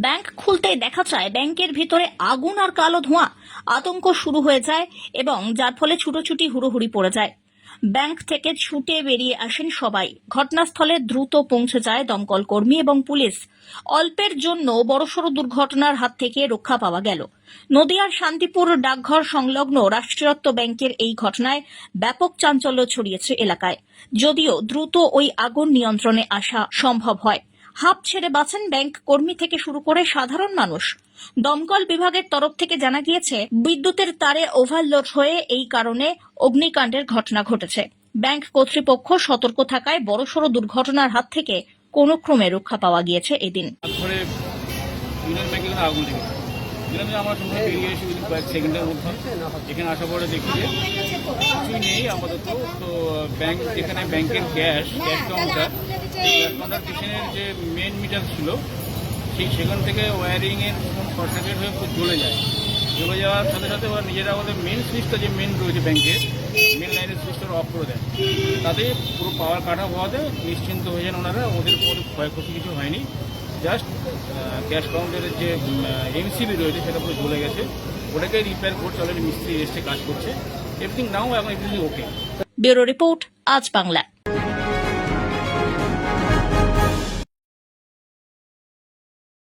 Bank খুলতেই দেখা যায় ব্যাংকের ভিতরে আগুন আর কালো ধোঁয়া। আতঙ্ক শুরু হয়ে যায় এবং যার ফলে ছুটোছুটি হুড়োহুড়ি পড়ে যায়। ব্যাংক থেকে ছুটে বেরিয়ে আসেন সবাই। ঘটনাস্থলে দ্রুত পৌঁছে যায় দমকল কর্মী এবং পুলিশ। অল্পের জন্য বড়সড় দুর্ঘটনার হাত থেকে রক্ষা পাওয়া গেল। নদিয়ার শান্তিপুর ডাকঘর সংলগ্ন রাষ্ট্রায়ত্ত ব্যাংকের এই ঘটনায় ব্যাপক চাঞ্চল্য ছড়িয়েছে এলাকায়। যদিও দ্রুত ওই আগুন নিয়ন্ত্রণে আসা সম্ভব হয়। হাঁপ ছেড়ে বাঁচেন ব্যাংক কর্মী থেকে শুরু করে সাধারণ মানুষ। দমকল বিভাগের তরফ থেকে জানা গিয়েছে, বিদ্যুতের তারে ওভারলোড হয়ে এই কারণে অগ্নিকাণ্ডের ঘটনা ঘটেছে। ব্যাংক কর্তৃপক্ষ সতর্ক থাকায় বড়সড় দুর্ঘটনার হাত থেকে কোনো ক্রমে রক্ষা পাওয়া গিয়েছে এদিন। এখানে এখানে এখানে আসার পরে দেখি যে কিছুই নেই আপাতত। তো, ব্যাংক যেখানে ব্যাংকের গ্যাস গ্যাস কাউন্টার এই গ্যাস পিছনের যে মেন মিটার ছিল, সেই সেখান থেকে ওয়্যারিংয়ের শর্ট সার্কিট হয়ে জ্বলে যায়। জ্বলে যাওয়ার সাথে সাথে ওরা নিজেরা আমাদের মেন সুইচটা যে মেন রয়েছে ব্যাংকের মেন লাইনের সুইচটা অফ করে দেয়। তাতে পুরো পাওয়ার কাটা হওয়াতে নিশ্চিন্ত হয়ে যান ওনারা, ওদের কোনো ক্ষয়ক্ষতি কিছু হয়নি। জাস্ট গ্যাস কাউন্টারের যে এমসিবি রয়েছে সেটা পুরো জ্বলে গেছে। ওটাকে রিপেয়ার করছে অলরেডি মিস্ত্রি এসে কাজ করছে। এভরিথিং নাও এখন এভরিথিং ওকে ব্যুরো রিপোর্ট, আজ বাংলা।